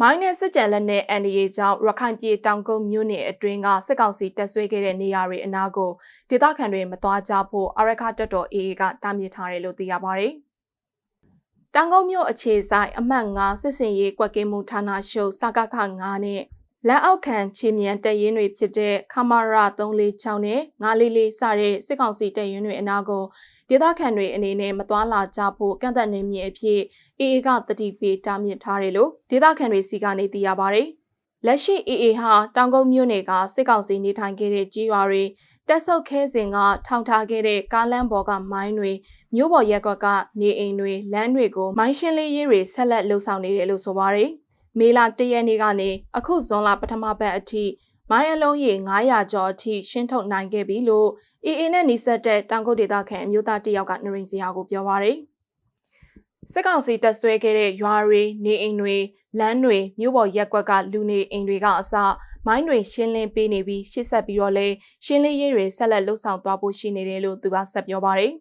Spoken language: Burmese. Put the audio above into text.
မိုင်းနဲ့စစ်ကြံလက်နဲ့ NDA ကြောင့်ရခိုင်ပြည်တောင်ကုန်းမြို့နယ်အတွင်းကစစ်ကောင်စီတပ်ဆွဲခဲ့တဲ့နေရာတွေအနားကိုဒေသခံတွေမသွားကြဖို့အရခတပ်တော် AA ကတားမြစ်ထားတယ်လို့သိရပါဗျ။တောင်ကုန်းမြို့အခြေဆိုင်အမှတ်9စစ်စင်ရေးကွက်ကင်းမှုဌာနရှုပ်စကခ9နဲ့ လက်အောက်ခံချီမြန်တပ်ရင်းတွေဖြစ်တဲ့ခမာရ346နဲ့944စတဲ့စစ်ကောင်စီတပ်ရင်းတွေအနားကိုဒေသခံတွေအနေနဲ့မသွားလာကြဖို့ကန့်သက်နေမြင့်အဖြစ်အေအေကတတိပေးတားမြစ်ထားတယ်လို့ဒေသခံတွေစီကနေသိရပါဗျ။လက်ရှိအေအေဟာတောင်ကုန်းမြို့နယ်ကစစ်ကောင်စီနေထိုင်ခဲ့တဲ့ကြီးရွာတွေတက်ဆုတ်ခဲစဉ်ကထောင်ထားခဲ့တဲ့ကားလမ်းပေါ်ကမိုင်းတွေမြို့ပေါ်ရက်ကွက်ကနေအိမ်တွေလမ်းတွေကိုမိုင်းရှင်းလေးရေးတွေဆက်လက်လှုပ်ဆောင်နေတယ်လို့ဆိုပါရယ် မေလ၁ရက်နေ့ကနေအခုဇွန်လပထမပတ်အထိမိုင်းအလုံးရေ900ကျော်အထိရှင်းထုတ်နိုင်ခဲ့ပြီလို့ AA နဲ့နှိစက်တဲ့တောင်ကုတ်ဒေသခံအမျိုးသားတယောက်ကနရင်စရာကိုပြောပါရယ်စစ်ကောင်စီတပ်ဆွဲခဲ့တဲ့ရွာတွေနေအိမ်တွေလမ်းတွေမြို့ပေါ်ရက်ကွက်ကလူနေအိမ်တွေကအစမိုင်းတွေရှင်းလင်းပေးနေပြီးရှေ့ဆက်ပြီးတော့လဲရှင်းလင်းရေးတွေဆက်လက်လှုပ်ဆောင်သွားဖို့ရှိနေတယ်လို့သူကဆက်ပြောပါရယ်